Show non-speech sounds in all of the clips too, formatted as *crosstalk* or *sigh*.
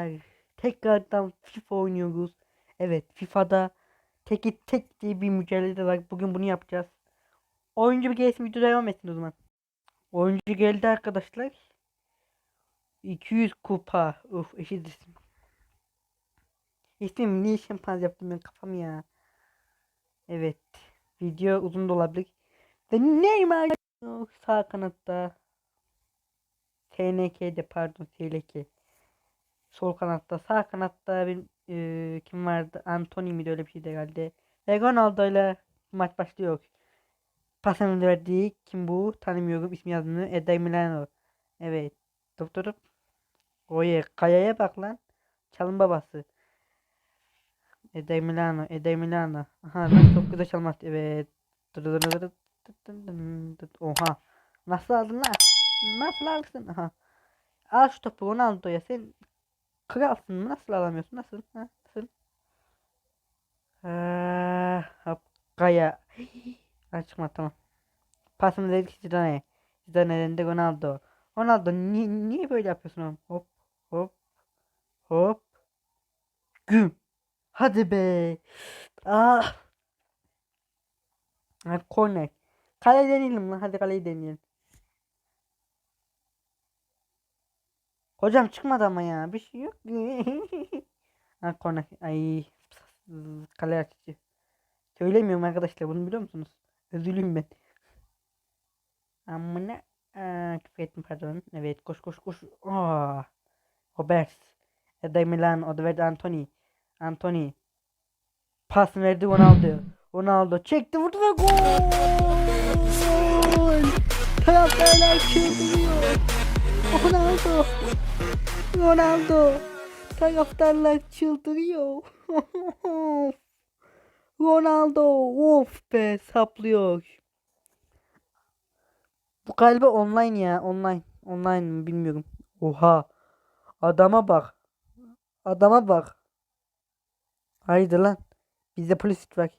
arkadaşlar. Tekrardan FIFA oynuyoruz. Evet FIFA'da teki tek diye bir mücadele var. Bugün bunu yapacağız. Oyuncu bir gelsin video devam etsin o zaman. Oyuncu geldi arkadaşlar. 200 kupa. Uf eşit isim. İsmim niye şempanze yaptım ben kafam ya. Evet. Video uzun da olabilir. Ve Neymar sağ kanatta. TNK'de pardon TLK. Sol kanatta sağ kanatta bir e, kim vardı? Anthony miydi öyle bir şeydi herhalde. Ve Ronaldo ile maç başlıyor. Pasını verdiği kim bu? Tanımıyorum ismi yazmıyor. Eder Milano. Evet. Doktorum. Oye Kaya'ya bak lan. Çalın babası. Eder Milano. Eder Milano. Aha lan çok güzel çalmak. Evet. Oha. Nasıl aldın lan? Nasıl alırsın? Aha. Al şu topu Ronaldo'ya. Sen kralsın? Nasıl alamıyorsun? Nasıl? Ha? Nasıl? Eee, hop, Kaya. *gasps* Ha, çıkma tamam. Pasını dedik Zidane'ye. Zidane'den de Ronaldo. Ronaldo niye, niye böyle yapıyorsun oğlum? Hop hop hop. Güm. Hadi be. Ah. Ha, korner. Kale deneyelim lan. Hadi kaleyi deneyelim. Hocam çıkmadı ama ya. Bir şey yok. *laughs* ha korner. Ay. Kale açıcı. Söylemiyorum arkadaşlar. Bunu biliyor musunuz? Üzülüyüm ben. Amına. Aa, küfür ettim pardon. Evet koş koş koş. Aa. Robert. Eder Milan. O da verdi Anthony. Anthony. Pas verdi Ronaldo. Ronaldo çekti vurdu ve gol. Taraftarlar çıldırıyor. Ronaldo. Ronaldo. Taraftarlar çıldırıyor. *laughs* Ronaldo. Of be saplıyor. Bu galiba online ya. Online. Online mi bilmiyorum. Oha. Adama bak. Adama bak. Haydi lan. Bizde polis var.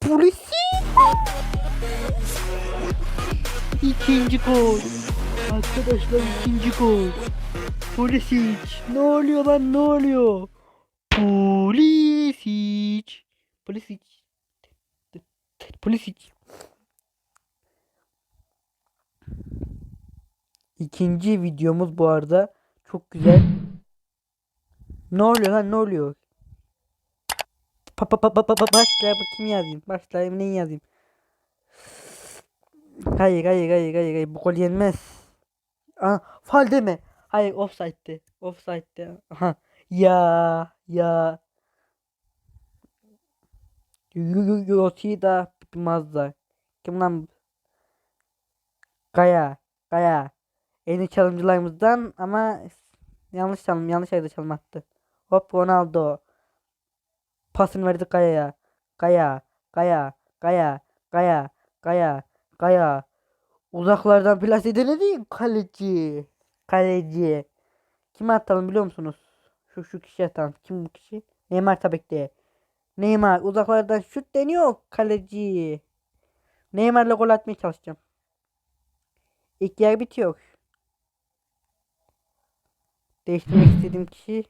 Polisi. İkinci gol. Arkadaşlar ikinci gol. Polisic. Ne oluyor lan ne oluyor? Polisic. Polisic. Polisic. İkinci videomuz bu arada. Çok güzel. Ne oluyor lan ne oluyor? Pa pa pa pa pa başla kim yazayım? Başla neyi yazayım? Hayır hayır hayır hayır hayır bu gol yenmez. Aa, fal deme. Hayır offside'di. Offside'di. Aha. Ya ya. Yoti da Mazda. Kim lan? Gaya. Gaya. En iyi çalımcılarımızdan ama yanlış çalım yanlış yerde çalım attı. Hop Ronaldo. Pasını verdi Gaya'ya. Gaya. Gaya. Gaya. Gaya. Gaya. Gaya. Uzaklardan plase denedi kaleci. Kaleci. Kime atalım biliyor musunuz? Şu şu kişi atalım. Kim bu kişi? Neymar tabii ki. Neymar uzaklardan şut deniyor kaleci. Neymar'la gol atmaya çalışacağım. İlk yer bitiyor. Değiştirmek istediğim kişi.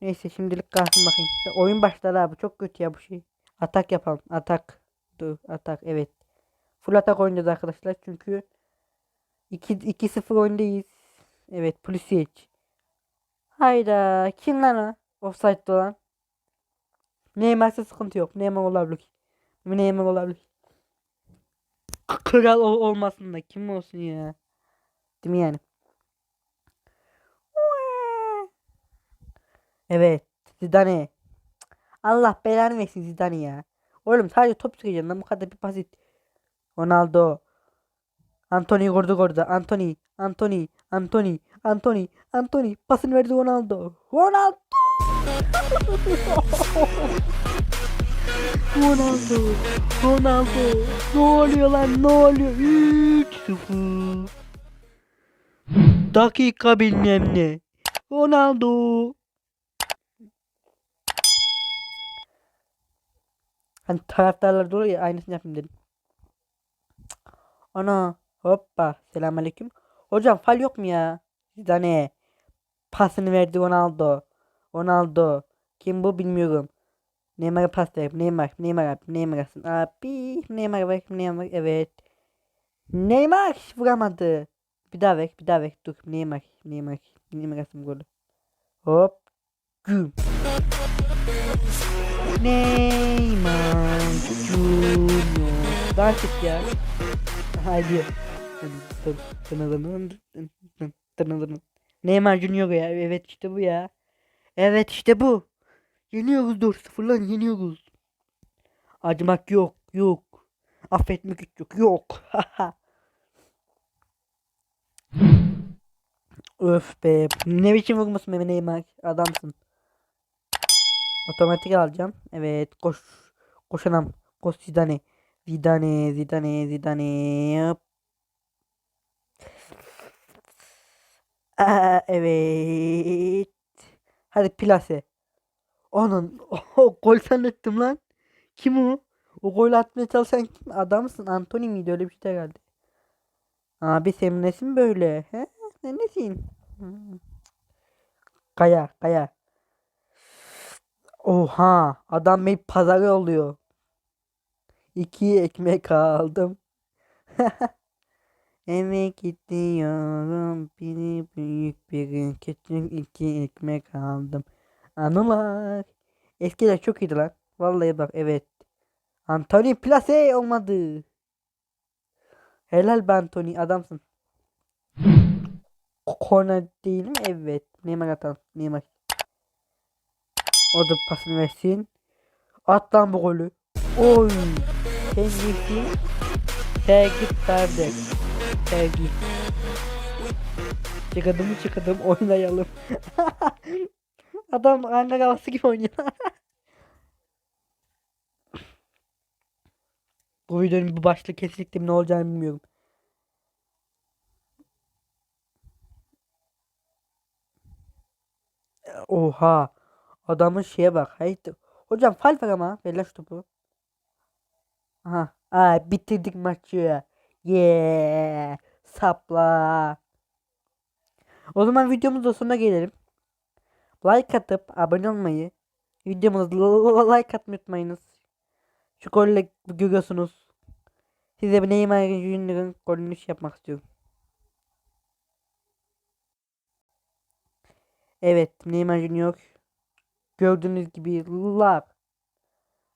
Neyse şimdilik kalsın bakayım. Oyun başladı abi. Çok kötü ya bu şey. Atak yapalım. Atak. Dur atak evet. Full atak oynayacağız arkadaşlar. Çünkü 2 2-0 öndeyiz. Evet Pulisic. Hayda. Kim lan o? Offside'de olan. Neymar'sa sıkıntı yok. Neymar olabilir. Neymar olabilir. Kral ol olmasın da kim olsun ya. Değil mi yani? Evet. Zidane. Allah belanı versin Zidane ya. Oğlum sadece top çıkacaksın lan bu kadar bir basit. Ronaldo. Anthony vurdu orada. Anthony. Anthony. Anthony. Anthony. Anthony. Pasını verdi Ronaldo. Ronaldo. *laughs* Ronaldo. Ronaldo. Ne oluyor lan ne oluyor? 3-0. Dakika bilmem ne. Ronaldo. Hani taraftarlar da oluyor ya aynısını yapayım dedim. Ana hoppa selamünaleyküm. Hocam fal yok mu ya? Zidane pasını verdi Ronaldo. Ronaldo kim bu bilmiyorum. Neymar'a pas ver. Neymar, Neymar abi, Neymar atsın. Abi, Neymar ver, Neymar evet. Neymar vuramadı. Bir daha ver, bir daha ver. Dur, Neymar, Neymar, Neymar atsın golü. Hop, güm. Neymar Junior. Et ya. Hadi. Neymar Junior ya. Evet işte bu ya. Evet işte bu. Yeniyoruz 4-0 lan yeniyoruz. Acımak yok yok. Affetmek hiç yok yok. *laughs* Öf be. Ne biçim vurmasın be Neymar. Adamsın. Otomatik alacağım. Evet koş. Koşanam. Koş Zidane. Zidane Zidane Zidane. Aa, evet. Hadi plase. Onun o gol zannettim lan. Kim o? O gol atmaya çalışan kim? Adamsın. Anthony miydi? Öyle bir şey geldi. Abi senin nesin böyle? He? Sen nesin? Hmm. Kaya, kaya. Oha, adam beni pazarı oluyor. İki ekmek aldım. *laughs* Eve gidiyorum. Biri büyük biri küçük iki ekmek aldım. Anılar. Eskiler çok iyiydi lan. Vallahi bak evet. Anthony Plase olmadı. Helal be Anthony adamsın. Korner değil mi? Evet. Neymar atan. Neymar. O da pasını versin. At lan bu golü. Oy. Sen gittin. Sergit kardeş. Sergit. Çıkadım mı çıkadım *laughs* oynayalım. *laughs* Adam Ankara havası gibi oynuyor. *laughs* bu videonun bu başlığı kesinlikle ne olacağını bilmiyorum. Oha. Adamın şeye bak. Haydi. Hocam fal ver ama. Ver lan şu topu. Aha. Aa, bitirdik maçı. Yeah. Sapla. O zaman videomuzun sonuna gelelim. Like atıp abone olmayı, videomuza like atmayı unutmayınız. Şu golle görüyorsunuz. Size bir Neymar Junior'ın golünü şey yapmak istiyorum. Evet Neymar Junior. Gördüğünüz gibi like.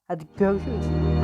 Hadi görüşürüz.